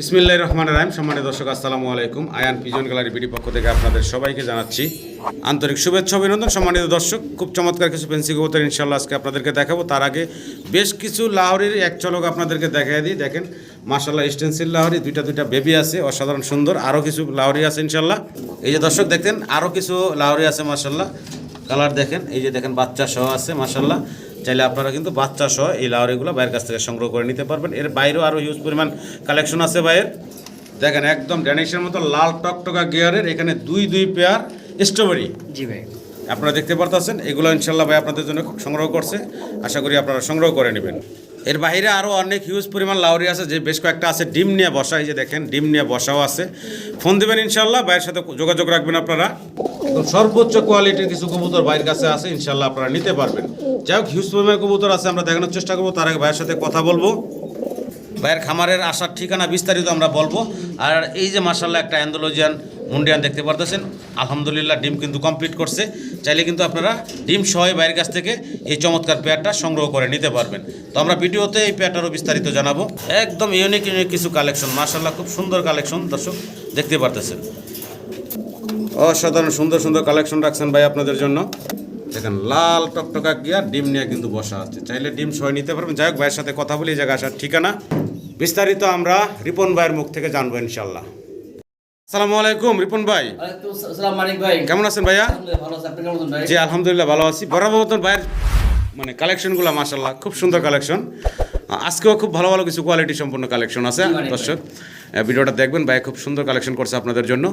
বিসমিল্লাহ রহমান রাহিম। সম্মানিত দর্শক, আসসালামু আলাইকুম। আয়ান পিজন গ্যালারি বিডি পক্ষ থেকে আপনাদের সবাইকে জানাচ্ছি আন্তরিক শুভেচ্ছা, অভিনন্দন। সম্মানিত দর্শক, খুব চমৎকার কিছু পেন্সি কবুতর ইনশাল্লাহ আজকে আপনাদেরকে দেখাবো। তার আগে বেশ কিছু লাহরির এক চলক আপনাদেরকে দেখাই দিই। দেখেন মাশাল্লাহ স্টেন্সিল লাহরি, দুইটা দুইটা বেবি আছে, অসাধারণ সুন্দর। আরও কিছু লাহরি আছে ইনশাল্লাহ এই যে দর্শক দেখেন আরও কিছু লাহরি আছে মার্শাল্লাহ কালার দেখেন, এই যে দেখেন, বাচ্চা সহ আছে মাশাল্লাহ চাইলে আপনারা কিন্তু বাচ্চা সহ এই লাউরিগুলো বাইরের কাছ থেকে সংগ্রহ করে নিতে পারবেন। এর বাইরেও আরও হিউজ পরিমাণ কালেকশন আছে বাইরের দেখেন একদম ড্যানিশের মতো লাল টকটকা গিয়ারের এখানে দুই দুই পেয়ার স্ট্রবেরি জি ভাই। আপনারা দেখতে পারতেছেন এগুলো ইনশাল্লাহ ভাই আপনাদের জন্য সংগ্রহ করছে। আশা করি আপনারা সংগ্রহ করে নেবেন। এর বাইরে আরও অনেক হিউজ পরিমাণ লাউরি আছে যে বেশ কয়েকটা আছে ডিম নিয়ে বসা এই যে দেখেন ডিম নিয়ে বসাও আছে। ফোন দেবেন ইনশাল্লাহ ভাইয়ের সাথে যোগাযোগ রাখবেন আপনারা। সর্বোচ্চ কোয়ালিটির কিছু কবুতর বাইরের কাছে আছে ইনশাল্লাহ আপনারা নিতে পারবেন। যাই হোক হিউজ পরিমাণ কবুতর আছে, আমরা দেখানোর চেষ্টা করব। তার আগে ভাইয়ের সাথে কথা বলব। ভাইয়ের খামারের আসার ঠিকানা বিস্তারিত আমরা বলব। আর এই যে মার্শাল্লাহ একটা অ্যান্ডোলজিয়ান মুন্ডিয়ান দেখতে পারতেছেন, আলহামদুলিল্লাহ ডিম কিন্তু কমপ্লিট করছে। চাইলে কিন্তু আপনারা ডিম সহ বাইরের কাছ থেকে এই চমৎকার পেয়ারটা সংগ্রহ করে নিতে পারবেন। তো আমরা ভিডিওতে এই পেয়ারটারও বিস্তারিত জানাব। একদম ইউনিক ইউনিক কিছু কালেকশন মার্শাল্লাহ খুব সুন্দর কালেকশন দর্শক, দেখতে পারতেছেন। অসাধারণ সুন্দর সুন্দর কালেকশন রাখছেন ভাই আপনাদের জন্য। দেখেন লাল টকটকা গিয়া ডিম নিয়ে কিন্তু বসা আছে। চাইলে ডিম সহ নিতে পারবেন। যাই হোক ভাইয়ের সাথে কথা বলি জায়গা আসার ঠিকানা। বিস্তারিত আমরা রিপন ভাইয়ের মুখ থেকে জানব ইনশাল্লাহ আসসালামু আলাইকুম রিপন ভাই। কেমন আছেন ভাইয়া? জি আলহামদুলিল্লাহ ভালো আছি। বরাবর মতন ভাইয়ের মানে কালেকশনগুলো মাসাল্লাহ খুব সুন্দর কালেকশন আজকেও খুব ভালো ভালো কিছু কোয়ালিটি সম্পন্ন কালেকশন আছে দর্শক। ভিডিওটা দেখবেন। ভাই খুব সুন্দর কালেকশন করছে আপনাদের জন্য।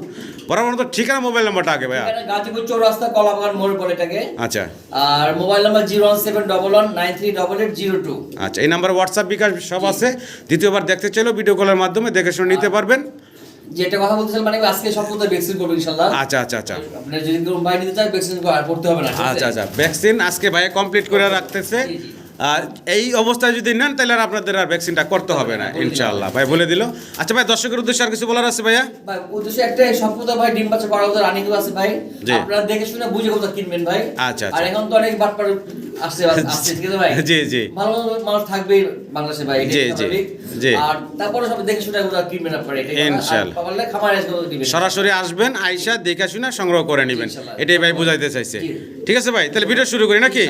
মতো ঠিকানা মোবাইল নাম্বারটা আগে ভাইয়া। গাজীপুর চৌরাস্তা কলাবাগান মোড় বলে এটাকে। আচ্ছা। আর mobile number zero one seven double one nine three double eight zero two. আচ্ছা এই নাম্বারে হোয়াটসঅ্যাপ বিকাশ সব আছে। দ্বিতীয়বার দেখতে চাইলেও ভিডিও কলের মাধ্যমে দেখে শুনে নিতে পারবেন। যেটা কথা বলতেছিলাম মানে আজকে সব ভ্যাকসিন করব ইনশাল্লাহ। আচ্ছা আচ্ছা আচ্ছা। আপনি যদি নিতে চান ভ্যাকসিন করতে হবে না আচ্ছা আচ্ছা ভ্যাকসিন আজকে ভাইয়া কমপ্লিট করে রাখতেছে। এই অবস্থায় যদি নেন তাহলে আর আপনাদের আর ভ্যাকসিনটা করতে হবে না ইনশাল্লাহ ভাই বলে দিল। আচ্ছা ভাই দর্শকের উদ্দেশ্যে আর কিছু বলার আছে ভাইয়া? ভাই উদ্দেশ্য একটাই সব ভাই ডিম বাচ্চা করা কোথাও রানিং আছে ভাই। আপনারা দেখে শুনে বুঝে কথা কিনবেন ভাই। আচ্ছা, আর আচ্ছা। এখন তো অনেক বাটপার আসছে আসছে ঠিক আছে ভাই? জি, জি। ভালো মানুষ থাকবে বাংলাদেশে ভাই জি, জি, জি। আর তারপরে সব দেখে শুনে কিনবেন আপনারা কথা। ইনশাআল্লাহ। পারলে খামারে এসে কোথাও সরাসরি আসবেন আইসা দেখে শুনে সংগ্রহ করে নেবেন। এটাই ভাই বুঝাইতে চাইছে। ঠিক আছে ভাই তাহলে ভিডিও শুরু করি নাকি?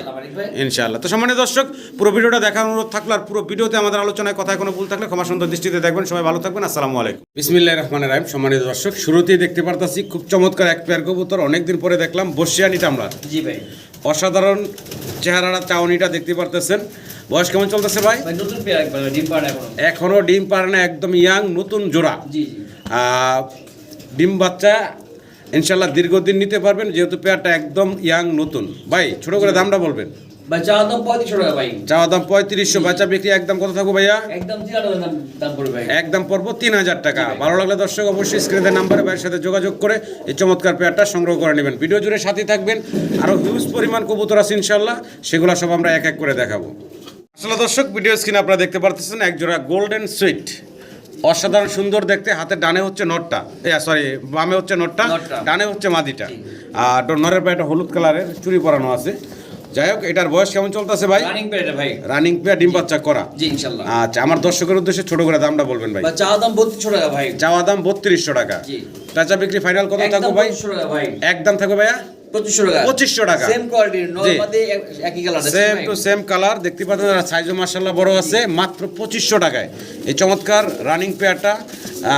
ইনশাআল্লাহ, তো সম্মানিত দর্শক পুরো ভিডিওটা দেখার অনুরোধ থাকল আর পুরো ভিডিওতে আমাদের আলোচনায় কথায় কোনো ভুল থাকলে ক্ষমা সুন্দর দৃষ্টিতে দেখবেন। সবাই ভালো থাকবেন আসসালামু আলাইকুম। বিসমিল্লাহ রহমান রাহিম। সম্মানিত দর্শক শুরুতেই দেখতে পারতাছি খুব চমৎকার এক পেয়ার কবুতর অনেকদিন পরে দেখলাম বসিয়ানিটা আমরা। জি ভাই। অসাধারণ চেহারাটা চাউনিটা দেখতে পারতেছেন। বয়স কেমন চলতেছে ভাই? নতুন ডিম এখন। এখনও ডিম পারে না একদম ইয়াং নতুন জোড়া। ডিম বাচ্চা ইনশাল্লাহ দীর্ঘদিন নিতে পারবেন যেহেতু পেয়ারটা একদম ইয়াং নতুন। ভাই ছোট করে দামটা বলবেন। ভাই চা দাম পঁয়ত্রিশশো টাকা ভাই। চাওয়া দাম পঁয়ত্রিশশো বাচ্চা বিক্রি একদম কত থাকব ভাইয়া? একদম দাম দাম পড়বে একদম পড়ব তিন হাজার টাকা। ভালো লাগলে দর্শক অবশ্যই স্ক্রিনের নাম্বারে ভাইয়ের সাথে যোগাযোগ করে এই চমৎকার পেয়ারটা সংগ্রহ করে নেবেন। ভিডিও জুড়ে সাথে থাকবেন। আরও হিউজ পরিমাণ কবুতর আছে ইনশাল্লাহ সেগুলো সব আমরা এক এক করে দেখাবো। আসলে দর্শক ভিডিও স্ক্রিনে আপনারা দেখতে পারতেছেন এক জোড়া গোল্ডেন সুইট অসাধারণ সুন্দর দেখতে হাতে ডানে হচ্ছে নটটা। সরি বামে হচ্ছে নটটা। ডানে হচ্ছে মাদিটা। আর নরের পায়েটা হলুদ কালারের চুরি পরানো আছে। যাই হোক এটার বয়স কেমন চলতেছে ভাই? রানিং পেয়ার এটা ভাই। রানিং পেয়ার ডিম বাচ্চা করা। জি ইনশাল্লাহ। আচ্ছা আমার দর্শকের উদ্দেশ্যে ছোট করে দামটা বলবেন ভাই। ভাই চা দাম বত্রিশশো টাকা ভাই। চাওয়া দাম বত্রিশশো টাকা। জি। চাচা বিক্রি ফাইনাল কত থাকব ভাই? পঁচিশশো টাকা ভাই। একদম থাকবে ভাইয়া? পঁচিশশো টাকা। সেম কোয়ালিটির একই colour same to same colour দেখতে পাচ্ছেন সাইজও মার্শাল্লাহ বড় আছে মাত্র পঁচিশশো টাকায়। এই চমৎকার রানিং পেয়ারটা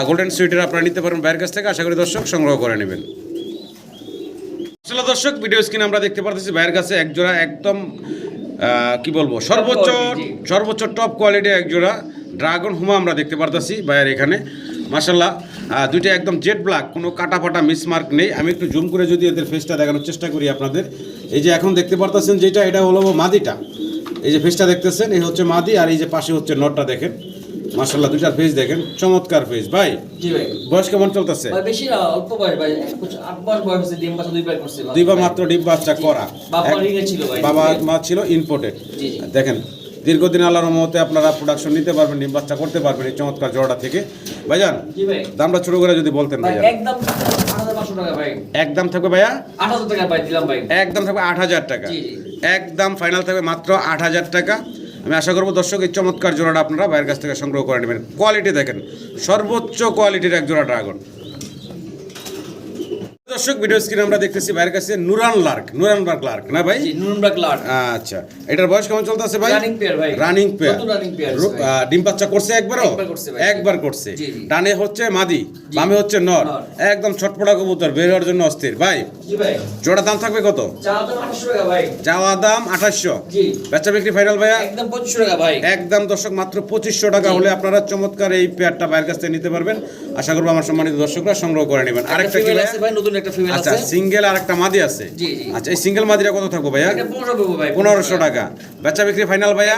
গোল্ডেন সুইটের আপনারা নিতে পারেন বাইরের কাছ থেকে। আশা করি দর্শক সংগ্রহ করে নেবেন। আসলে দর্শক ভিডিও স্ক্রিনে আমরা দেখতে পারতেছি ভাইয়ের কাছে একজোড়া একদম কি বলব সর্বোচ্চ সর্বোচ্চ টপ কোয়ালিটি এক জোড়া ড্রাগন হুমা আমরা দেখতে পারতেছি ভাইয়ের এখানে। মাসাল্লাহ দুইটা একদম জেড ব্ল্যাক কোনো কাটা ফাটা মিসমার্ক নেই। আমি একটু জুম করে যদি এদের ফেসটা দেখানোর চেষ্টা করি আপনাদের। এই যে এখন দেখতে পারতেছেন যেটা এটা হলো মাদিটা। এই যে ফেসটা দেখতেছেন এই হচ্ছে মাদি আর এই যে পাশে হচ্ছে নটটা দেখেন। মাসাল্লাহ দুইটার ফেস দেখেন চমৎকার ফেস ভাই জি ভাই। বয়স কেমন চলতেছে? বেশি না অল্প বয়স ভাই আট মাস বয়স ডিম বাচ্চা দুইবার করছে দুইবার মাত্র ডিম বাচ্চা করা। বাবা এক- ছিল ভাই বাবা মা ছিল ইম্পোর্টেড। দেখেন দীর্ঘদিন আল্লাহর মতে আপনারা প্রোডাকশন নিতে পারবেন ডিম বাচ্চা করতে পারবেন এই চমৎকার জোড়াটা থেকে। ভাইজান জি ভাই। দামটা ছোট করে যদি বলতেন ভাই ভাইজান। একদম থাকবে ভাইয়া? একদম থাকবে আট হাজার টাকা। একদম ফাইনাল থাকবে মাত্র আট হাজার টাকা। আমি আশা করব দর্শক, এই চমৎকার জোড়াটা আপনারা বাইরের কাছ থেকে সংগ্রহ করে নেবেন। কোয়ালিটি দেখেন, সর্বোচ্চ কোয়ালিটির এক জোড়া ড্রাগন দর্শক ভিডিও স্ক্রিনে আমরা দেখতেছি বাইরের কাছে নুরান লার্ক। নুরান লার্ক না ভাই? নুরনবার্গ লাট আচ্ছা এটার বয়স কেমন চলতেছে ভাই? Running pair ভাই। রানিং পেয়ার আছে ভাই। ডিম বাচ্চা করছে একবারও? একবার করছে ভাই। একবার করছে। জি, জি। ডানে হচ্ছে মাদি বামে হচ্ছে নর। একদম ছটপটা কবুতর বের হওয়ার জন্য অস্থির। ভাই জি ভাই। জোড়া দাম থাকবে কত? চা দাম আটশো টাকা ভাই। চাওয়া দাম আঠাশশো। জি। বেচা বিক্রি ফাইনাল ভাইয়া? একদম পঁচিশশো টাকা ভাই। একদম দর্শক মাত্র পঁচিশশো টাকা হলে আপনারা চমৎকার এই পেয়ারটা ভাইয়ের কাছ থেকে নিতে পারবেন। আশা করব আমার সম্মানিত দর্শকরা সংগ্রহ করে নেবেন। আরেকটা কি আছে ভাই নতুন একটা ফিমেল আচ্ছা সিঙ্গেল আর একটা মাদি আছে? জি, জি। আচ্ছা এই সিঙ্গেল মাদিটা কত থাকব ভাইয়া? পনেরোশো টাকা। বেচা বিক্রি ফাইনাল ভাইয়া?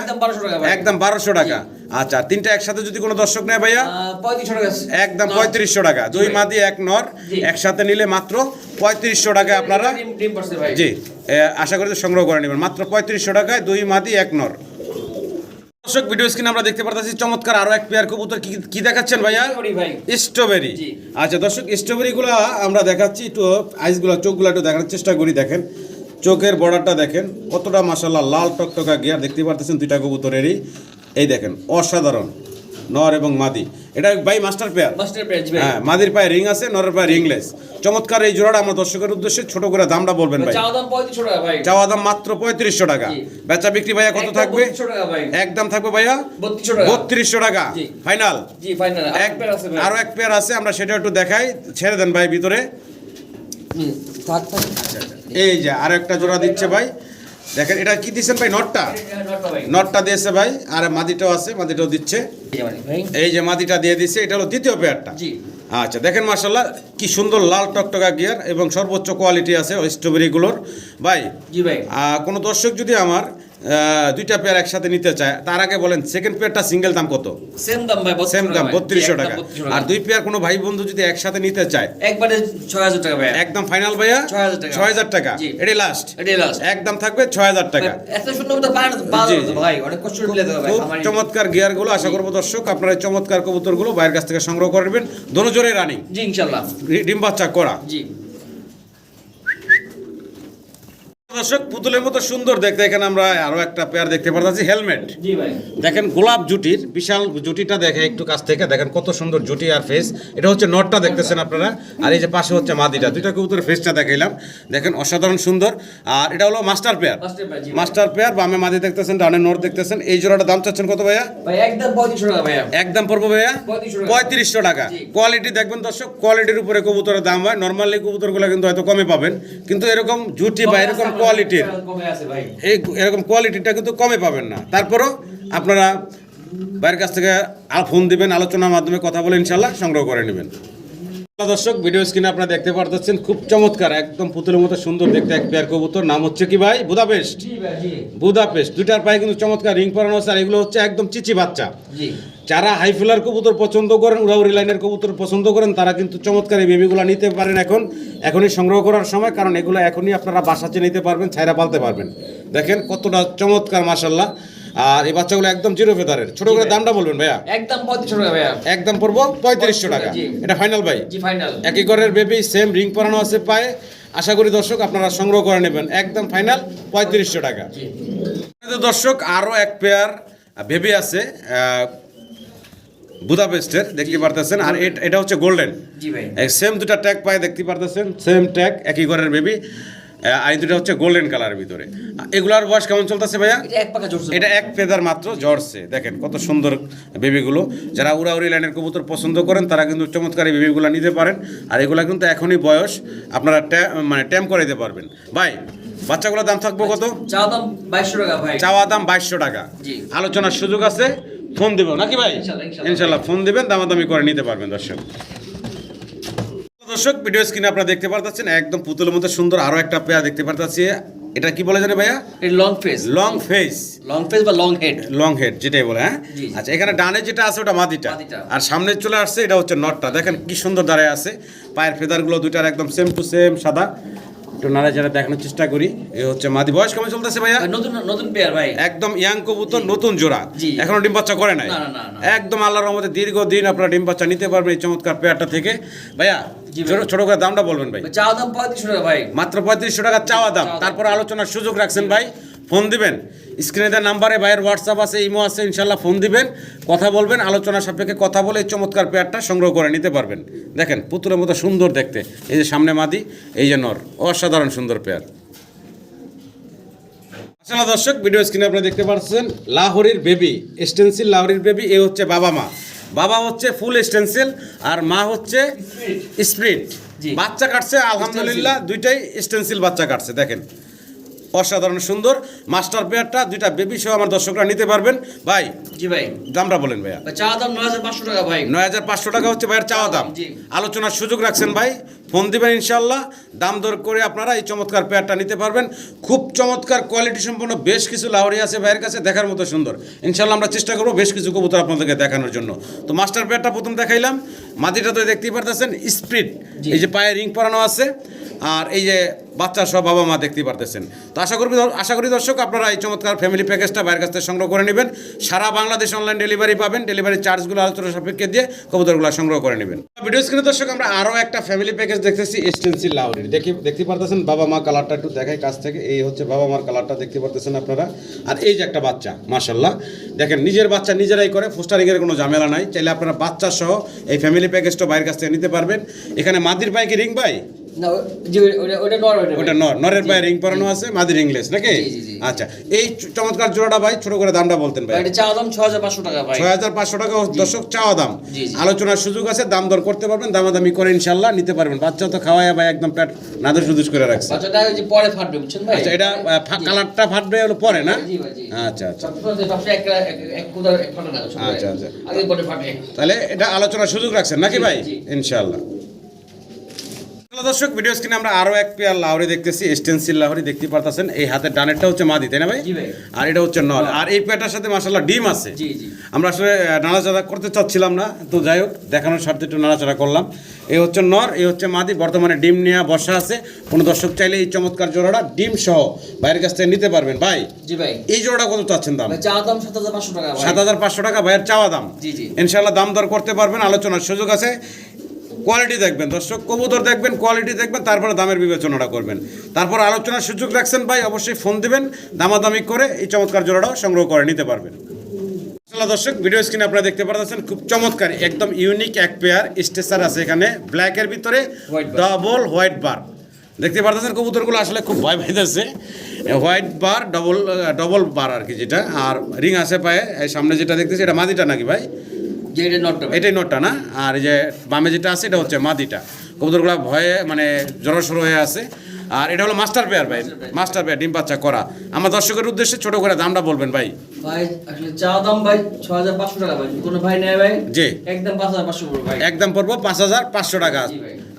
একদম বারোশো টাকা আচ্ছা তিনটা একসাথে যদি কোনো দর্শক নেয় ভাইয়া? একদম পঁয়ত্রিশশো টাকা। দুই মাদি এক নর। একসাথে নিলে মাত্র পঁয়ত্রিশশো টাকা আপনারা জি। আশা করি সংগ্রহ করে নেবেন। মাত্র পঁয়ত্রিশশো টাকায় দুই মাদি এক নর। দর্শক ভিডিও স্ক্রিনে আমরা দেখতে পারতেছি চমৎকার আরও এক পেয়ার কবুতর। কি কি দেখাচ্ছেন ভাইয়া? স্ট্রবেরি আচ্ছা দর্শক স্ট্রবেরিগুলো আমরা দেখাচ্ছি একটু আইসগুলো চোখগুলো একটু দেখার চেষ্টা করি দেখেন। চোখের বর্ডারটা দেখেন কতটা মাসাল্লাহ লাল টকটকা গিয়ার দেখতে পারতেছেন দুইটা কবুতরেরই। এই দেখেন অসাধারণ। নর এবং মাদি। এটা ভাই মাস্টার পেয়ার হ্যাঁ মাদির পায়ে রিং আছে নরের পায়ে রিংলেস চমৎকার এই জোড়াটা আমার দর্শকের উদ্দেশ্যে ছোট করে দামটা বলবেন ভাই। চা দাম পঁয়ত্রিশশো টাকা ভাই। চাওয়া দাম মাত্র পঁয়ত্রিশশো টাকা। বেচা বিক্রি ভাইয়া কত থাকবে? 3200 টাকা ভাই। একদম থাকবে ভাইয়া বত্রিশশো টাকা। ফাইনাল জি। ফাইনাল এক এক পেয়ার আছে ভাই। আরও এক পেয়ার আছে আমরা সেটা একটু দেখাই। ছেড়ে দেন ভাই ভিতরে। এই যে আরও একটা জোড়া দিচ্ছে ভাই। দেখেন এটা কি দিচ্ছেন ভাই? নটটা? নটটা দিয়েছে ভাই আর মাদিটাও আছে মাদিটাও দিচ্ছে। এই যে মাদিটা দিয়ে দিচ্ছে এটা হলো দ্বিতীয় পেয়ারটা আচ্ছা দেখেন মার্শাল্লাহ কি সুন্দর লাল টকটকা গিয়ার এবং সর্বোচ্চ কোয়ালিটি আছে ওই স্ট্রবেরিগুলোর ভাই জি ভাই। কোনো দর্শক যদি আমার দুইটা পেয়ার একসাথে নিতে চায় তার আগে বলেন সেকেন্ড পেয়ারটা সিঙ্গেল দাম কত? সেম দাম ভাই সেম দাম। বত্রিশশো টাকা। একদম 3200 আর দুই পেয়ার কোনো ভাই বন্ধু যদি একসাথে নিতে চায়? একবারে ছয় হাজার টাকা ভাই একদম ফাইনাল ভাইয়া? 6,000 টাকা। ছয় হাজার টাকা। জি। এটাই লাস্ট এটাই লাস্ট একদম থাকবে ছয় হাজার টাকা। এত সুন্দর ভাই অনেক কষ্ট খুব চমৎকার গিয়ারগুলো আশা করব দর্শক আপনারা চমৎকার কবুতরগুলো বাইরের কাছ থেকে সংগ্রহ করবেন দোনো জোরে রানিং জি ইনশাল্লাহ। ডিম বাচ্চা করা। জি। দর্শক পুতুলের মতো সুন্দর দেখতে। এখানে আমরা আরও একটা পেয়ার দেখতে পারতেছি হেলমেট দেখেন গোলাপ জুটির বিশাল জুটিটা দেখে একটু কাছ থেকে। দেখেন কত সুন্দর জুটি আর ফেস এটা হচ্ছে নটটা দেখতেছেন আপনারা। আর এই যে পাশে হচ্ছে মাদিটা। দুইটা কবুতরের ফেসটা দেখাইলাম। দেখেন অসাধারণ সুন্দর। আর এটা হলো মাস্টার পেয়ার মাস্টার পেয়ার, বামে মাদি দেখতেছেন ডানে নট দেখতেছেন। এই জোড়াটা দাম চাচ্ছেন কত ভাইয়া? একদম পড়ব ভাইয়া? পঁয়ত্রিশশো টাকা। কোয়ালিটি দেখবেন দর্শক কোয়ালিটির উপরে কবুতরের দাম হয়। নর্মালি কবুতরগুলো কিন্তু হয়তো কমে পাবেন। কিন্তু এরকম জুটি বা এরকম কোয়ালিটির এই এরকম কোয়ালিটিটা কিন্তু কমে পাবেন না। তারপরও আপনারা বাইরের কাছ থেকে ফোন দিবেন আলোচনার মাধ্যমে কথা বলে ইনশাল্লাহ সংগ্রহ করে নেবেন। দর্শক ভিডিও স্ক্রিনে আপনারা দেখতে পারতেছেন খুব চমৎকার একদম পুতুলের মতো সুন্দর দেখতে এক পেয়ার কবুতর। নাম হচ্ছে কি ভাই? বুদাপেস্ট। জি ভাই জি। বুদাপেস্ট। দুইটার পায়ে কিন্তু চমৎকার রিং পরানো আছে আর এগুলো হচ্ছে একদম চিচি বাচ্চা। জি। যারা হাই ফিলার কবুতর পছন্দ করেন উড়াউড়ি লাইনের কবুতর পছন্দ করেন তারা কিন্তু চমৎকার এই বেবিগুলো নিতে পারেন এখন। এখনই সংগ্রহ করার সময় কারণ এগুলো এখনই আপনারা বাসাতে নিতে পারবেন ছাইরা পালতে পারবেন। দেখেন কতটা চমৎকার মাসাল্লাহ আর এই বাচ্চাগুলো একদম জিরো ফেদারের। ছোট করে দামটা বলবেন ভাইয়া? একদম পঁয়ত্রিশশো টাকা ভাইয়া। একদম পড়ব? পঁয়ত্রিশশো টাকা। এটা ফাইনাল ভাই। জি ফাইনাল একই ঘরের বেবি সেম রিং পরানো আছে পায়ে। আশা করি দর্শক আপনারা সংগ্রহ করে নেবেন। একদম ফাইনাল পঁয়ত্রিশশো টাকা। দর্শক আরও এক পেয়ার বেবি আছে বুদাপেস্টের দেখতে পারতেছেন। আর এটা হচ্ছে গোল্ডেন সেম দুটা ট্যাগ পায়ে দেখতে পারতেছেন। সেম ট্যাগ একই ঘরের বেবি আর দুটা হচ্ছে গোল্ডেন কালারের ভিতরে। এগুলার বয়স কেমন চলতেছে ভাইয়া? এটা এক পেদার মাত্র জর্সে দেখেন কত সুন্দর বেবিগুলো। যারা উড়াউড়ি লাইনের কবুতর পছন্দ করেন তারা কিন্তু চমৎকার এই বেবিগুলো নিতে পারেন। আর এগুলা কিন্তু এখনই বয়স আপনারা মানে ট্যাম করে দিতে পারবেন। ভাই বাচ্চাগুলোর দাম থাকব কত? চা দাম বাইশশো টাকা ভাই। চাওয়া দাম বাইশশো টাকা। আলোচনার সুযোগ আছে ফোন দেবো নাকি ভাই। ইনশাল্লাহ ফোন দিবেন দামাদামি করে নিতে পারবেন দর্শক। দর্শক ভিডিও স্ক্রিনে আপনারা দেখতে পারতেছেন একদম পুতুলের মতো সুন্দর আরও একটা পেয়া দেখতে পারতেছি। এটা কি বলে জানে ভাইয়া? এই long face long face long face বা লং হেড লং হেড যেটাই বলে হ্যাঁ? আচ্ছা এখানে ডানে যেটা আছে ওটা মাদিটা মাদিটা। আর সামনে চলে আসছে এটা হচ্ছে নটটা। দেখেন কি সুন্দর দাঁড়ায় আছে। পায়ের ফেদারগুলো দুইটার একদম সেম টু সেম সাদা। একটু নাড়াচাড়া দেখানোর চেষ্টা করি। এ হচ্ছে মাদি। বয়স কেমন চলতেছে ভাইয়া? নতুন নতুন পেয়ার ভাই। একদম ইয়াং কবুতর নতুন জোড়া। এখনও ডিম বাচ্চা করে নাই। একদম আল্লাহর রহমতে দীর্ঘদিন আপনারা ডিম বাচ্চা নিতে পারবেন এই চমৎকার পেয়ারটা থেকে। ভাইয়া ছোট ছোট করে দামটা বলবেন ভাই। চাওয়া দাম পঁয়ত্রিশশো টাকা ভাই। মাত্র পঁয়ত্রিশশো টাকা চাওয়া দাম। তারপর আলোচনার সুযোগ রাখছেন ভাই। ফোন দিবেন। স্ক্রিনে দেওয়া নাম্বারে ভাইয়ের হোয়াটসঅ্যাপ আছে ইমো আছে ইনশাল্লাহ ফোন দিবেন। কথা বলবেন আলোচনা সাপেক্ষে কথা বলে এই চমৎকার পেয়ারটা সংগ্রহ করে নিতে পারবেন। দেখেন পুতুলের মতো সুন্দর দেখতে। এই যে সামনে মাদি এই যে নর অসাধারণ সুন্দর পেয়ার। আসলে দর্শক ভিডিও স্ক্রিনে আপনারা দেখতে পাচ্ছেন লাহোরির বেবি স্টেন্সিল লাহোরির বেবি এ হচ্ছে বাবা মা। বাবা হচ্ছে ফুল স্টেন্সিল আর মা হচ্ছে স্প্রিট বাচ্চা কাটছে আলহামদুলিল্লাহ দুইটাই স্টেন্সিল বাচ্চা কাটছে দেখেন। অসাধারণ সুন্দর। মাস্টার পেয়ারটা দুইটা বেবি সহ আমার দর্শকরা নিতে পারবেন। ভাই জি ভাই। দামটা বলেন ভাইয়া। ভাই চা দাম নয় হাজার পাঁচশো টাকা ভাই। নয় হাজার পাঁচশো টাকা হচ্ছে ভাইয়ের চাওয়া দাম। আলোচনার সুযোগ রাখছেন ভাই। ফোন দিবেন ইনশাল্লাহ দাম দর করে আপনারা এই চমৎকার পেয়ারটা নিতে পারবেন। খুব চমৎকার কোয়ালিটি সম্পন্ন বেশ কিছু লাহরি আছে ভাইয়ের কাছে দেখার মতো সুন্দর। ইনশাল্লাহ আমরা চেষ্টা করব বেশ কিছু কবুতর আপনাদেরকে দেখানোর জন্য। তো মাস্টার পেয়ারটা প্রথম দেখাইলাম। মাটিটা তো দেখতেই পারতেছেন স্প্রিট জি। এই যে পায়ে রিং পরানো আছে। আর এই যে বাচ্চা সব বাবা মা দেখতে পারতেছেন। তো আশা করি আশা করি দর্শক, আপনারা এই চমৎকার ফ্যামিলি প্যাকেজটা বাইরের কাছ থেকে সংগ্রহ করে নেবেন। সারা বাংলাদেশ অনলাইন ডেলিভারি পাবেন। ডেলিভারি চার্জগুলো আলোচনা সাপেক্ষে দিয়ে কবুতরগুলো সংগ্রহ করে নেবেন। ভিডিও স্ক্রিনে দর্শক, আমরা আরও একটা ফ্যামিলি প্যাকেজ দেখতেছি এক্সটেন্সিভ লাউরির দেখি দেখতে পারতেছেন বাবা মা কালারটা একটু দেখাই কাছ থেকে। এই হচ্ছে বাবা মার কালারটা দেখতে পারতেছেন আপনারা। আর এই যে একটা বাচ্চা মাশাল্লাহ দেখেন, নিজের বাচ্চা নিজেরাই করে ফোস্টারিংয়ের কোনো ঝামেলা নাই। চাইলে আপনারা বাচ্চা সহ এই ফ্যামিলি প্যাকেজটা বাইরের কাছ থেকে নিতে পারবেন। এখানে মাদির পায়ে কি, রিং ভাই? না ওটা ওটা নর ওটা ওটা নর। নরের পায়ে রিং পরানো আছে মাদির ইংলিশ নাকি। আচ্ছা এই চমৎকার জোড়াটা ভাই ছোট করে দামটা বলতেন ভাই। এটা দাম টাকা ভাই। দর্শক চাওয়া দাম। আলোচনার সুযোগ আছে দাম দর করতে পারবেন দামাদামি করে ইনশাল্লাহ নিতে পারবেন। বাচ্চা তো খাওয়ায় ভাই একদম পেট নাদুস নুদুস করে রাখছে। বাচ্চাটা যে পরে ফাটবে বুঝছেন ভাই? আচ্ছা এটা কালারটা ফাটবে হলো পরে না? আচ্ছা আচ্ছা? আচ্ছা, আচ্ছা। তাহলে এটা আলোচনার সুযোগ রাখছেন নাকি ভাই? জি। দর্শক ভিডিও স্ক্রিনে আমরা আরও এক পেয়ার লাহরি দেখতেছি স্টেন্সিল লাহরি দেখতে পারতেছেন। এই হাতের ডানেরটা হচ্ছে মাদি তাই না ভাই? জি ভাই। আর এটা হচ্ছে নর আর এই পেয়ারটার সাথে মাসাল্লাহ ডিম আছে। জি জি। আমরা আসলে নাড়াচাড়া করতে চাচ্ছিলাম না তো যাই হোক দেখানোর স্বার্থে একটু নাড়াচাড়া করলাম। এই হচ্ছে নর এই হচ্ছে মাদি বর্তমানে ডিম নিয়ে বসা আছে। কোনো দর্শক চাইলে এই চমৎকার জোড়াটা ডিম সহ বাইরের কাছ থেকে নিতে পারবেন। ভাই জি ভাই। এই জোড়াটা কত চাচ্ছেন দাম? ভাই চা দাম সাত হাজার পাঁচশো টাকা ভাই। সাত হাজার পাঁচশো টাকা ভাইয়ের চাওয়া দাম। জি, জি। ইনশাল্লাহ দাম দর করতে পারবেন আলোচনার সুযোগ আছে। কোয়ালিটি দেখবেন। দর্শক কবুতর দেখবেন কোয়ালিটি দেখবেন তারপরে দামের বিবেচনাটা করবেন। তারপর আলোচনার সুযোগ রাখছেন ভাই অবশ্যই ফোন দিবেন দামাদামি করে এই চমৎকার জোড়াটাও সংগ্রহ করে নিতে পারবেন। আসলে দর্শক ভিডিও স্ক্রিনে আপনারা দেখতে পাচ্ছেন খুব চমৎকার একদম ইউনিক এক পেয়ার স্টেসার আছে এখানে ব্ল্যাকের ভিতরে। ডাবল হোয়াইট বার দেখতে পারতেছেন কবুতরগুলো আসলে খুব ভয় পাইতেছে। White bar double double bar আর কি যেটা আর রিং আছে পায়ে সামনে যেটা দেখতেছি এটা মাদিটা নাকি ভাই? এটাই নোটটা না? আর এই যে বামে যেটা আছে এটা হচ্ছে মাদিটা। কবুতরগুলো ভয়ে মানে জড়সড় হয়ে আছে। আর এটা হলো মাস্টার পেয়ার ভাই। Master pair. ডিম বাচ্চা করা। আমার দর্শকের উদ্দেশ্যে ছোট করে দামটা বলবেন ভাই। ভাই আসলে চা দাম ভাই ছ হাজার পাঁচশো টাকা ভাই। কোনো ভাই নেয় ভাই? জি। একদম পড়বে ভাই। পড়ব টাকা।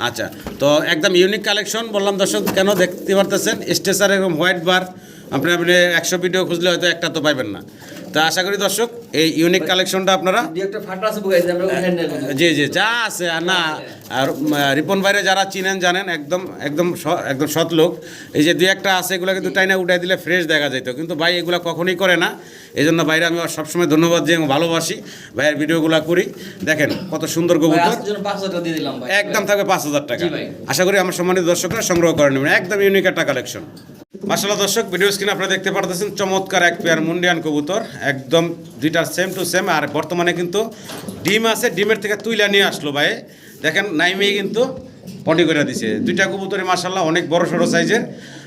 আচ্ছা তো একদম ইউনিক কালেকশন বললাম দর্শক কেন দেখতে পারতেছেন? স্টেসার এরকম হোয়াইট বার আপনি আপনি একশো ভিডিও খুঁজলে হয়তো একটা তো পাইবেন না। তো আশা করি দর্শক এই ইউনিক কালেকশনটা আপনারা জি জি যা আছে আর না আর রিপন বাইরে যারা চিনেন জানেন একদম একদম একদম সৎ লোক। এই যে দু একটা আছে এগুলো কিন্তু টাইনা উঠাই দিলে ফ্রেশ দেখা যেত কিন্তু ভাই এগুলো কখনোই করে না। এই জন্য ভাইরে আমি সবসময় ধন্যবাদ দিয়ে ভালোবাসি ভাইয়ের ভিডিওগুলো করি। দেখেন কত সুন্দর কবুতর। একদম থাকবে পাঁচ হাজার টাকা। আশা করি আমার সম্মানিত দর্শকরা সংগ্রহ করে নেবেন। একদম ইউনিক একটা কালেকশন মাসাল্লাহ দর্শক ভিডিও স্ক্রিন আপনারা দেখতে পারতেছেন চমৎকার এক পেয়ার মুন্ডিয়ান কবুতর। একদম দুইটার সেম টু সেম আর বর্তমানে কিন্তু ডিম আছে ডিমের থেকে তুইলা নিয়ে আসলো ভাই। দেখেন নাইমে কিন্তু পটি করে দিছে। দুইটা কবুতরে মাসাল্লাহ অনেক বড় সড়ো সাইজের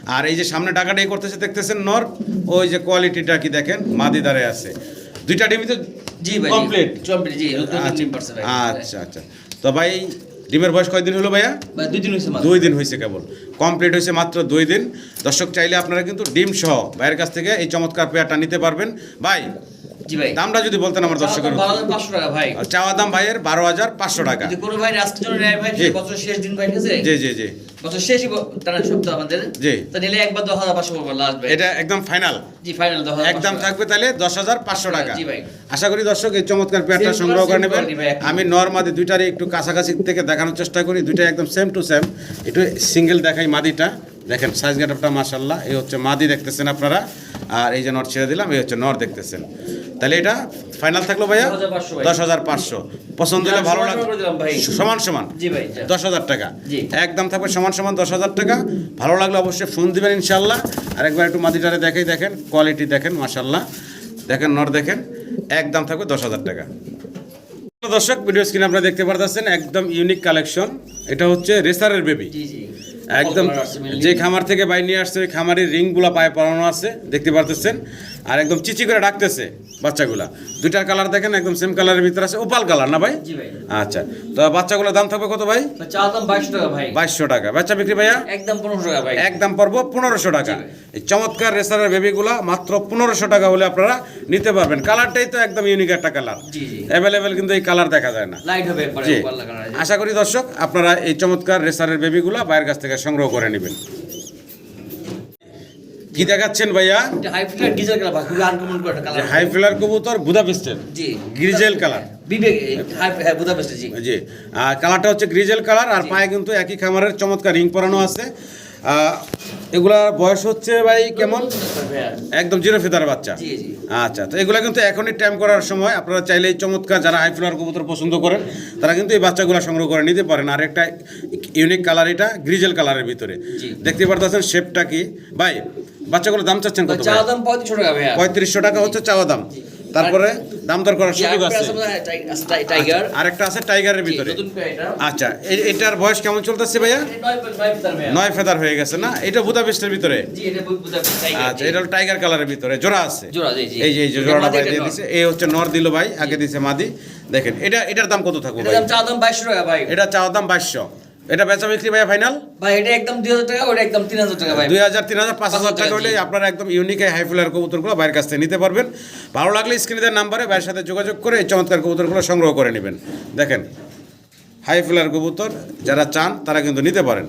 আর এই যে সামনে টাকাটাই করতেছে দেখতেছেন নর ওই যে কোয়ালিটিটা কি দেখেন? মাদি দাঁড়ে আছে। দুইটা ডিমই তো জি ভাই কমপ্লিট জি আচ্ছা আচ্ছা। তো ভাই ডিমের বয়স কয়দিন হলো ভাইয়া? দুই দিন হয়েছে দুই দিন হয়েছে কেবল। কমপ্লিট হয়েছে মাত্র দুই দিন। দর্শক চাইলে আপনারা কিন্তু ডিম সহ ভাইয়ের কাছ থেকে এই চমৎকার পেয়ারটা নিতে পারবেন। ভাই জি ভাই। দামটা যদি বলতেন আমার দর্শকের পাঁচশো টাকা ভাই। চাওয়া দাম ভাইয়ের বারো হাজার পাঁচশো টাকা। যদি কোনো ভাই আজকের জন্য নেয় ভাই বছর শেষ দিন ভাই ঠিক আছে জি জি জি। বছর শেষই ব- সপ্তাহ আমাদের জি। তা নিলে একবার দশ হাজার পাঁচশো পড়বে লাস্ট ভাই। এটা একদম ফাইনাল জি ফাইনাল দশ একদম থাকবে তাহলে দশ হাজার পাঁচশো টাকা। জি ভাই। আশা করি দর্শক এই চমৎকার পেয়ারটা সংগ্রহ করে নেবেন। আমি নর্মাদি দুইটারই একটু কাছাকাছি থেকে দেখানোর চেষ্টা করি দুইটা একদম সেম টু সেম একটু সিঙ্গেল দেখাই মাদিটা। দেখেন সাইজ গেটআপটা মাশাল্লাহ এই হচ্ছে মাদি দেখতেছেন আপনারা আর এই যে নর ছেড়ে দিলাম এই হচ্ছে নর দেখতেছেন। তাহলে এটা ফাইনাল থাকল ভাইয়া? দশ হাজার পাঁচশো পছন্দ হলে ভালো লাগবে। সমান সমান। দশ হাজার টাকা। একদম থাকবে সমান সমান দশ হাজার টাকা। ভালো লাগলে অবশ্যই ফোন দিবেন ইনশাল্লাহ আর একবার একটু মাদিটারে দেখেই দেখেন কোয়ালিটি দেখেন মাশাল্লাহ দেখেন নর দেখেন একদম থাকবে দশ হাজার টাকা। দর্শক ভিডিও স্ক্রিনে আপনারা দেখতে পারতেছেন একদম ইউনিক কালেকশন এটা হচ্ছে রেসারের বেবি জি জি। একদম। যে খামার থেকে বাইরে নিয়ে আসছে ওই খামারের রিংগুলো পায়ে পরানো আছে দেখতে পারতেছেন আর একদম চিচি করে ডাকতেছে বাচ্চাগুলা। দুইটার কালার দেখেন একদম সেম কালারের ভিতরে আছে। ওপাল কালার না ভাই? আচ্ছা তো বাচ্চাগুলোর দাম থাকবে কত ভাই? বাইশশো টাকা বাচ্চা বিক্রি ভাইয়া? একদম পনেরোশো টাকা ভাই। একদম পড়ব পনেরোশো টাকা। এই চমৎকার রেসারের বেবিগুলা মাত্র পনেরোশো টাকা হলে আপনারা নিতে পারবেন। কালারটাই তো একদম ইউনিক একটা কালার অ্যাভেলেবেল কিন্তু এই কালার দেখা যায় না। আশা করি দর্শক আপনারা এই চমৎকার রেসারের বেবিগুলা বাইরের কাছ থেকে সংগ্রহ করে নেবেন। কি দেখাচ্ছেন ভাইয়া? হাই ফ্লার ডিজেল কালার ভাই খুবই আনকমন করে একটা কালার হাই ফ্লার কবুতর বুদাপেস্টের জি। গ্রিজেল কালার বিবেক হ্যাঁ জি। জি। আর কালারটা হচ্ছে গ্রিজেল কালার আর পায়ে কিন্তু একই খামারের চমৎকার রিং পরানো আছে। আহ, এগুলার বয়স হচ্ছে ভাই কেমন? একদম জিরো ফেদার বাচ্চা। আচ্ছা তো এগুলো কিন্তু এখনই টাইম করার সময়। আপনারা চাইলে এই চমৎকার যারা হাই ফ্লার কবুতর পছন্দ করেন তারা কিন্তু এই বাচ্চাগুলো সংগ্রহ করে নিতে পারেন। আর একটা ইউনিক কালার এটা গ্রিজেল কালারের ভিতরে। দেখতে পারতেছেন শেপটা কি? ভাই বাচ্চাগুলোর দাম চাচ্ছেন কত চা ভাই? দাম পঁয়ত্রিশশো টাকা ভাইয়া। পঁয়ত্রিশশো টাকা হচ্ছে চাওয়া দাম। তারপরে দাম দর করার সুযোগ আছে। টাইগার। আরেকটা আছে টাইগারের ভিতরে। আচ্ছা এটার বয়স কেমন চলতেছে ভাইয়া? নয় ফেদার হয়ে গেছে না? এটা বুদাপেস্টের ভিতরে? আচ্ছা এটা হলো টাইগার কালারের ভিতরে। জোড়া আছে। এই যে এই যে জোড়াটা ভাই দিয়ে দিছে। এই হচ্ছে নর দিল ভাই আগে দিছে মাদি। দেখেন এটা এটার দাম কত থাকবে এটা ভাই? দাম বাইশশো টাকা ভাই। এটা চাওয়া দাম বাইশশো। এটা বেচা বিক্রি ভাইয়া ফাইনাল ভাই এটা একদম দুই হাজার টাকা ওটা একদম তিন হাজার টাকা ভাই। দুই হাজার তিন হাজার পাঁচ হাজার টাকা হলে। আপনারা একদম ইউনিক হাই ফুলার কবুতরগুলো বাইরের কাছ থেকে নিতে পারবেন। ভালো লাগলে স্ক্রিনের নাম্বারে ভাইয়ের সাথে যোগাযোগ করে এই চমৎকার কবুতরগুলো সংগ্রহ করে নেবেন। দেখেন হাই ফুলার কবুতর যারা চান তারা কিন্তু নিতে পারেন।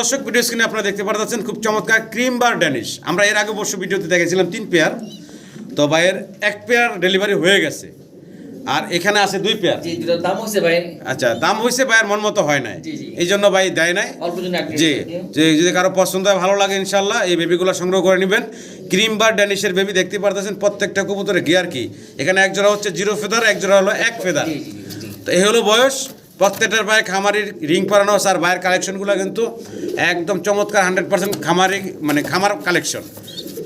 দর্শক ভিডিও স্ক্রিনে আপনারা দেখতে পাচ্ছেন খুব চমৎকার ক্রিম বার ড্যানিশ আমরা এর আগে অবশ্য ভিডিওতে দেখেছিলাম তিন পেয়ার তো ভাইয়ের এক পেয়ার ডেলিভারি হয়ে গেছে। আর এখানে আছে দুই পেয়ার জি দুটার দাম হচ্ছে ভাই। আচ্ছা দাম হয়েছে ভাইয়ের মন মতো হয় নাই। এই জন্য ভাই দেয় নাই। অল্প জি যে যদি কারও পছন্দ হয় ভালো লাগে ইনশাল্লাহ এই বেবিগুলো সংগ্রহ করে নেবেন। ক্রিম বা ড্যানিশের বেবি দেখতে পারতেছেন প্রত্যেকটা কবুতরে গিয়ার কি? এখানে এক জোড়া হচ্ছে জিরো ফেদার এক জোড়া হলো এক ফেদার তো এই হলো বয়স। প্রত্যেকটার পায়ে খামারির রিং পরানো আছে আর বাইরের কালেকশনগুলো কিন্তু একদম চমৎকার হান্ড্রেড পার্সেন্ট খামারি মানে খামার কালেকশন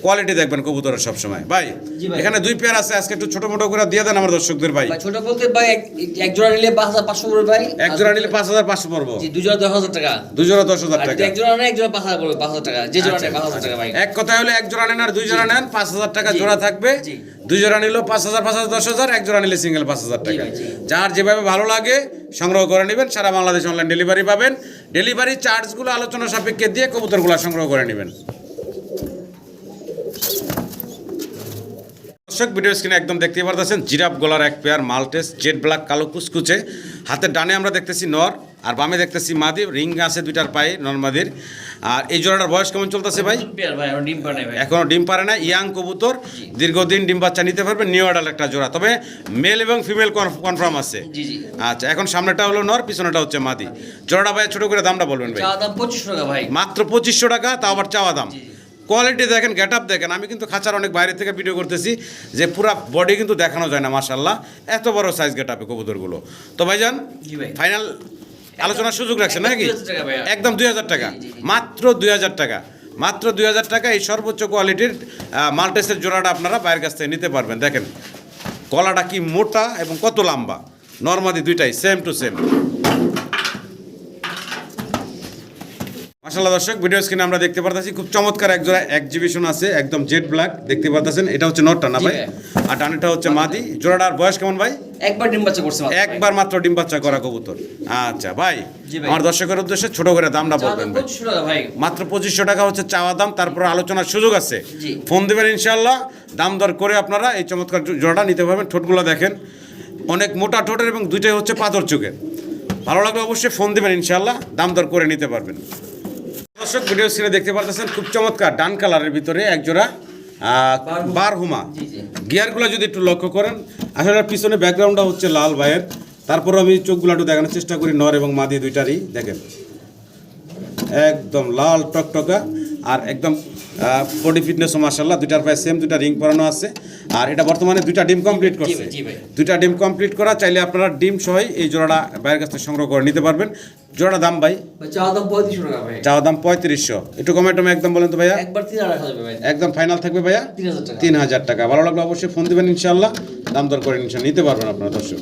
কোয়ালিটি দেখবেন কবুতরের সবসময়। ভাই ভাই। এখানে দুই পেয়ার আছে আজকে একটু ছোট মোটো করে দিয়ে দেন আমার দর্শকদের ভাই। ছোট বলতে ভাই এক- জোড়া নিলে পাঁচ হাজার পাঁচশো পড়বে ভাই। এক জোড়া নিলে পাঁচ হাজার পাঁচশো পড়ব। জি দুই জোড়া দশ হাজার টাকা। দুই জোড়া দশ হাজার টাকা। এক জোড়া নেয় এক জোড়া পাঁচ হাজার পড়বে পাঁচ হাজার টাকা। যে জোড়া নেয় পাঁচ হাজার টাকা ভাই। এক কথা হলে এক জোড়া নেন আর দুই জোড়া নেন পাঁচ হাজার টাকা জোড়া থাকবে। জি। দুই জোড়া নিলেও পাঁচ হাজার পাঁচ হাজার দশ হাজার এক জোড়া নিলে সিঙ্গেল পাঁচ হাজার টাকা। যার যেভাবে ভালো লাগে সংগ্রহ করে নেবেন সারা বাংলাদেশ অনলাইন ডেলিভারি পাবেন। ডেলিভারি চার্জগুলো আলোচনা সাপেক্ষে দিয়ে কবুতরগুলো সংগ্রহ করে নেবেন। দর্শক ভিডিও স্ক্রিনে একদম দেখতে পারতেছেন জিরাফ গলার এক পেয়ার মাল্টেস জেড ব্ল্যাক কালো কুচকুচে। হাতের ডানে আমরা দেখতেছি নর আর বামে দেখতেছি মাদি রিং আছে দুইটার পায়ে নর মাদির। আর এই জোড়াটার বয়স কেমন চলতেছে ভাই? আমার ডিম পারে না ইয়াং কবুতর দীর্ঘদিন ডিম বাচ্চা নিতে পারবে নিউ অ্যাডাল একটা জোড়া। তবে মেল এবং ফিমেল কনফার্ম আছে। আচ্ছা এখন সামনেটা হলো নর পিছনেটা হচ্ছে মাদি। জোড়াটা ভাই ছোট করে দামটা বলবেন ভাই। পঁচিশশো টাকা ভাই। মাত্র পঁচিশশো টাকা তাও আবার চাওয়া দাম। কোয়ালিটি দেখেন গেট আপ দেখেন আমি কিন্তু খাঁচার অনেক বাইরে থেকে ভিডিও করতেছি যে পুরা বডি কিন্তু দেখানো যায় না মাশাল্লাহ এত বড় সাইজ গেট আপে কবুতরগুলো। তো ভাইজান ফাইনাল আলোচনার সুযোগ রাখছেন নাকি? 2000 টাকা ভাইয়া। একদম দুই হাজার টাকা। মাত্র দুই হাজার টাকা। মাত্র দুই হাজার টাকা এই সর্বোচ্চ কোয়ালিটির মাল্টেসের জোড়াটা আপনারা বাইরের কাছ থেকে নিতে পারবেন। দেখেন কলাটা কি মোটা এবং কত লম্বা? নর্মাদি দুইটাই সেম টু সেম মাসাল্লাহ দর্শক ভিডিও স্ক্রিনে আমরা দেখতে পারতেছি খুব চমৎকার এক জোড়া এক্সিবিশন আছে একদম জেড ব্ল্যাক দেখতে পারতেছেন? এটা হচ্ছে নটটা না ভাই। আর ডানেটা হচ্ছে মাদি। জোড়াটার বয়স কেমন ভাই? একবার ডিম বাচ্চা করছে মাত্র। একবার মাত্র ডিম বাচ্চা করা কবুতর। আচ্ছা ভাই আমার দর্শকের উদ্দেশ্যে ছোট করে দামটা বলবেন ভাই। মাত্র পঁচিশশো টাকা হচ্ছে চাওয়া দাম তারপর আলোচনার সুযোগ আছে। ফোন দেবেন ইনশাল্লাহ দাম দর করে আপনারা এই চমৎকার জোড়াটা নিতে পারবেন। ঠোঁটগুলো দেখেন। অনেক মোটা ঠোঁটের এবং দুইটাই হচ্ছে পাথর চোখের। ভালো লাগলে অবশ্যই ফোন দেবেন ইনশাল্লাহ দাম দর করে নিতে পারবেন। দর্শক ভিডিও স্ক্রিনে দেখতে পারতেছেন খুব চমৎকার ডান কালারের ভিতরে একজোড়া বারহুমা। গিয়ারগুলো যদি একটু লক্ষ্য করেন আসলে পিছনে ব্যাকগ্রাউন্ডটা হচ্ছে লাল ভাইয়ের। তারপর আমি চোখগুলো একটু দেখানোর চেষ্টা করি নর এবং মাদি দুইটারই দেখেন। একদম লাল টকটকা আর একদম বডি ফিটনেসও মাসাল্লাহ দুইটার প্রায় সেম দুইটা রিং পরানো আছে। আর এটা বর্তমানে দুইটা ডিম কমপ্লিট করছে। জি দুইটা ডিম কমপ্লিট করা চাইলে আপনারা ডিম সহই এই জোড়াটা বাইরের কাছ থেকে সংগ্রহ করে নিতে পারবেন। জোড়াটা দাম ভাই? চাওয়া দাম পঁয়ত্রিশশো একটু কমে টমে একদম বলেন তো ভাইয়া। একদম ফাইনাল থাকবে ভাইয়া? তিন হাজার টাকা। তিন হাজার টাকা। ভালো লাগলে অবশ্যই ফোন দিবেন ইনশাল্লাহ দাম দর করে ইনশাল্লাহ নিতে পারবেন আপনারা দর্শক।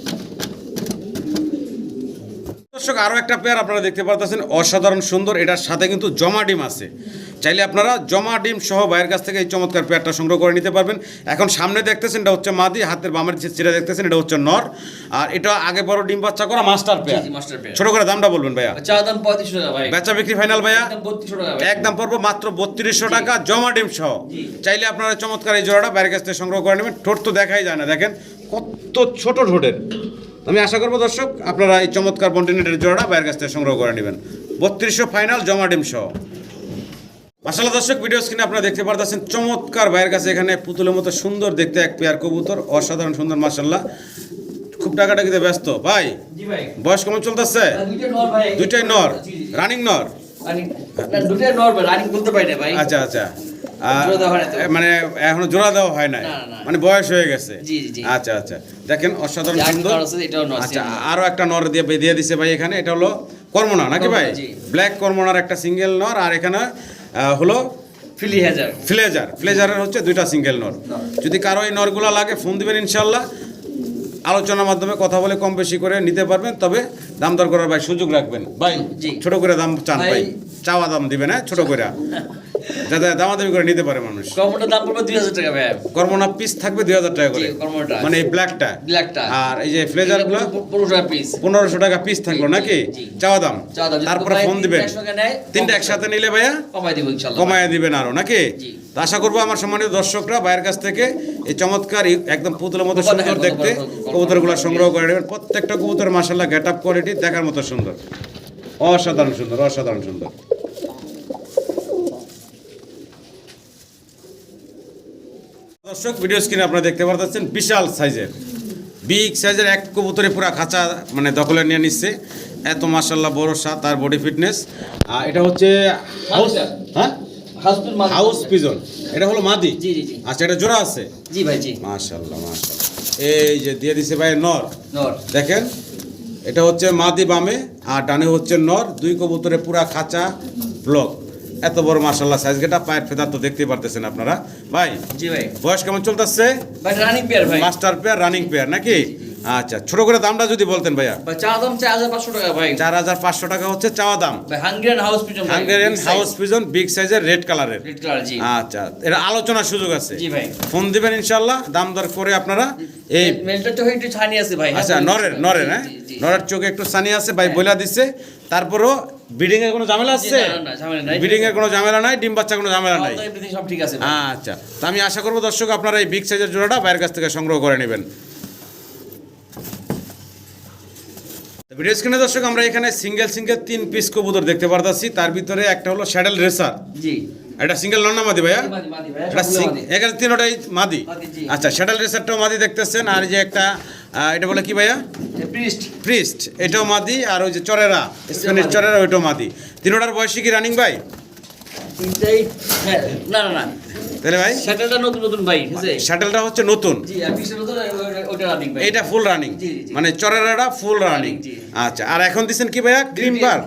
দর্শক আরও একটা পেয়ার আপনারা দেখতে পাচ্ছেন অসাধারণ সুন্দর এটার সাথে কিন্তু জমা ডিম আছে। চাইলে আপনারা জমা ডিম সহ বাইরের কাছ থেকে এই চমৎকার পেয়ারটা সংগ্রহ করে নিতে পারবেন। এখন সামনে দেখতেছেন এটা হচ্ছে মাদি হাতের বামের যে চিরা দেখতেছেন এটা হচ্ছে নর। আর এটা আগে বড় ডিম বাচ্চা করা মাস্টার পেয়ার ছোট করে দামটা বলবেন ভাইয়া। টাকা বেচা বিক্রি ফাইনাল ভাইয়া? একদম বত্রিশশো টাকা একদম পড়ব মাত্র বত্রিশশো টাকা জমা ডিম সহ। চাইলে আপনারা চমৎকার এই জোড়াটা বাইরের কাছ থেকে সংগ্রহ করে নেবেন। ঠোঁট তো দেখাই যায় না দেখেন। কত ছোট ঠোঁটের। আমি আশা করব দর্শক আপনারা এই চমৎকার কন্টিনেন্টের জোড়াটা বাইরের কাছ থেকে সংগ্রহ করে নেবেন। বত্রিশশো ফাইনাল জমা ডিম সহ। মাসাল্লাহ দর্শক ভিডিও স্ক্রিনে আপনারা দেখতে পারতেছেন চমৎকার ভাইয়ের কাছে এখানে পুতুলের মতো সুন্দর দেখতে এক পেয়ার কবুতর অসাধারণ সুন্দর মাসাল্লাহ খুব টাকাটাকিতে ব্যস্ত। ভাই বয়স কেমন চলতেছে? দুইটাই নর। রানিং নর। আচ্ছা আচ্ছা। মানে এখনও জোড়া দেওয়া হয় না না, না, না। মানে বয়স হয়ে গেছে। আচ্ছা আচ্ছা। দেখেন অসাধারণ সুন্দর। আচ্ছা আরও একটা নর দিয়ে দিয়ে দিছে ভাই এখানে এটা হলো কর্মনা নাকি ভাই? ব্ল্যাক কর্মনার একটা সিঙ্গেল নর আর এখানে হলো ফ্লেজার ফ্লেজার ফ্লেজারের হচ্ছে দুইটা সিঙ্গেল নর। যদি কারও এই নরগুলো লাগে ফোন দিবেন ইনশাল্লাহ আলোচনার মাধ্যমে কথা বলে কম বেশি করে নিতে পারবেন তবে দাম দর করার ভাই সুযোগ রাখবেন। ভাই ছোট করে দাম চান ভাই। চাওয়া দাম দিবেন হ্যাঁ? ছোট করে। যাতে দামাদামি করে নিতে পারে মানুষ। কমটার দাম পড়বে দুই হাজার টাকা ভাই কর্মনা পিস থাকবে দুই হাজার টাকা করে। কর্মটা। মানে এই ব্ল্যাকটা ব্ল্যাকটা আর এই যে ফ্লেজারগুলো পনেরো টাকা পিস পনেরোশো টাকা পিস থাকল নাকি? চাওয়া দাম। তারপরে ফোন দিবেন। তিনটা একসাথে নিলে ভাইয়া? কমাই দিব ইনশাল্লাহ। কমায় দিবেন আরও নাকি। তো আশা করব আমার সম্মানিত দর্শকরা বাইরের কাছ থেকে এই চমৎকার একদম পুতুলের মতো সুন্দর দেখতে বড়, কত কবুতরগুলো সংগ্রহ করে নেবেন। প্রত্যেকটা কবুতর মাসাল্লাহ গেট আপ কোয়ালিটি দেখার মতো সুন্দর। অসাধারণ সুন্দর অসাধারণ সুন্দর। দর্শক ভিডিও স্ক্রিনে আপনারা দেখতে পাচ্ছেন বিশাল সাইজের। বিগ সাইজের এক কবুতরে পুরা খাঁচা মানে দখলে নিয়ে নিচ্ছে। এত মাসাল্লাহ বড় সা তার বডি ফিটনেস আর এটা হচ্ছে হাউস। হ্যাঁ? House pigeon. এটা হলো মাদি? জি জি জি। আচ্ছা এটা জোড়া আছে? জি ভাই জি। মাশাল্লাহ এই যে দিয়ে দিছে ভাই নর। নর। দেখেন এটা হচ্ছে মাদি বামে আর ডানে হচ্ছে নর। দুই কবুতরে পুরা খাঁচা ব্লক। এত বড় মাশাল্লাহ সাইজ গেটা পায়ের ফেদার তো দেখতেই পারতেছেন আপনারা। ভাই জি ভাই। বয়স কেমন চলতেছে? ভাই রানিং পেয়ার ভাই। মাস্টার পেয়ার রানিং পেয়ার নাকি? আচ্ছা ছোট করে দামটা যদি বলতেন ভাইয়া। চা দাম চার হাজার পাঁচশো টাকা ভাই। চার হাজার পাঁচশো টাকা হচ্ছে চাওয়া দাম। Hungarian house pigeon Hungarian house pigeon big সাইজের রেড কালারের রেড কালার জি। আচ্ছা এটা আলোচনার সুযোগ আছে। জি ভাই। ফোন দিবেন ইনশাল্লাহ দাম দর করে আপনারা এই মেলটা তো একটু ছানি আছে ভাই। হ্যাঁ, আচ্ছা নরের নরের হ্যাঁ। নরের চোখে একটু সানি আছে ভাই বইলা দিচ্ছে তারপরও বিডিং এর কোনো ঝামেলা আছে। বিডিং এর কোনো ঝামেলা নাই ডিম বাচ্চা কোনো ঝামেলা নাই। সব ঠিক আছে আচ্ছা তো আমি আশা করব দর্শক আপনারা এই বিগ সাইজের জোড়াটা বাইরের কাছ থেকে সংগ্রহ করে নেবেন। ভিডিও স্ক্রিনে দর্শক আমরা এখানে সিঙ্গেল সিঙ্গেল তিন পিস কবুতর দেখতে পারতাছি। তার ভিতরে একটা হলো শ্যাডেল রেসার জি। এটা সিঙ্গেল নন না মাদি ভাইয়া? এটা। এখানে তিনটাই মাদি। আচ্ছা শ্যাডেল রেসারটাও মাদি দেখতেছেন আর এই যে একটা এটা বলে কি ভাইয়া? priest। প্রিস্ট এটাও মাদি আর ওই যে চরেরা স্প্যানিশ চরেরা ওইটাও মাদি। তিনোটার বয়সী কি রানিং ভাই? তিনটাই হ্যাঁ, না না না। তাহলে ভাই? সেটাটা নতুন নতুন ভাই শাটেলটা হচ্ছে নতুন। জি আর পিসটা নতুন ওটা- ওটা রানিং ভাই। এইটা ফুল রানিং। মানে চরেরাটা ফুল রানিং আচ্ছা আর এখন দিচ্ছেন কি ভাইয়া? ক্রিম বার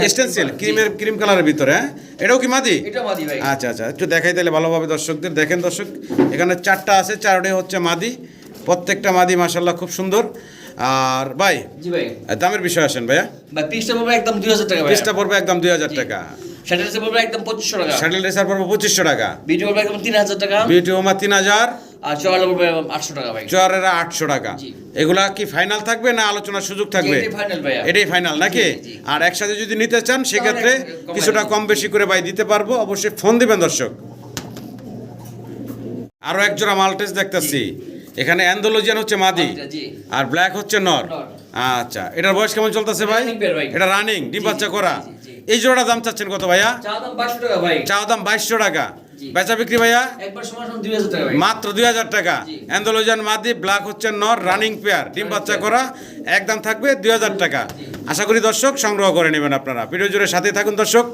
এক্সটেনসিল হ্যাঁ, ক্রিমের ক্রিম কালারের ভিতরে হ্যাঁ? এটাও কি মাদি? এটা মাদি ভাই। আচ্ছা আচ্ছা একটু দেখাই তাহলে ভালোভাবে দর্শকদের। দেখেন দর্শক এখানে চারটা আছে চারটাই হচ্ছে মাদি। প্রত্যেকটা মাদি মাসাল্লাহ খুব সুন্দর। আর ভাই জি ভাই। দামের বিষয় আসেন ভাইয়া। ভাই পিসটা পড়বে একদম দুই হাজার টাকা ভাই পিসটা পড়বে একদম দুই হাজার। টাকা। সেটা পড়বে একদম পঁচিশশো টাকা। শাটেল রেসার পড়বে পঁচিশশো টাকা। ভিডিও পড়বে একদম তিন হাজার টাকা। হোমা তিন হাজার। আর চওয়ালা পড়বে আটশো টাকা ভাই। চরেরা আটশো টাকা। এগুলা কি ফাইনাল থাকবে না আলোচনার সুযোগ থাকবে? এটাই ফাইনাল নাকি। আর একসাথে যদি নিতে চান সেক্ষেত্রে কিছুটা কম বেশি করে ভাই দিতে পারব। অবশ্যই ফোন দিবেন দর্শক। আরও এক জোড়া মাল্টেস দেখতেছি। এখানে অ্যান্ডোলজিয়ান হচ্ছে মাদি। আর ব্ল্যাক হচ্ছে নর। আচ্ছা এটার বয়স কেমন চলতেছে ভাই। এটা রানিং ডিম বাচ্চা করা। এই জোড়া দাম চাচ্ছেন কত ভাইয়া? চা দাম বাইশশো টাকা। বেচা বিক্রি ভাইয়া? মাত্র দুই হাজার টাকা। অ্যান্ডোলোজান মাদি ব্ল্যাক হচ্ছে নর রানিং পেয়ার। ডিম বাচ্চা করা একদম থাকবে দুই হাজার টাকা। আশা করি দর্শক সংগ্রহ করে নেবেন আপনারা। ভিডিও জুড়ে সাথে থাকুন দর্শক।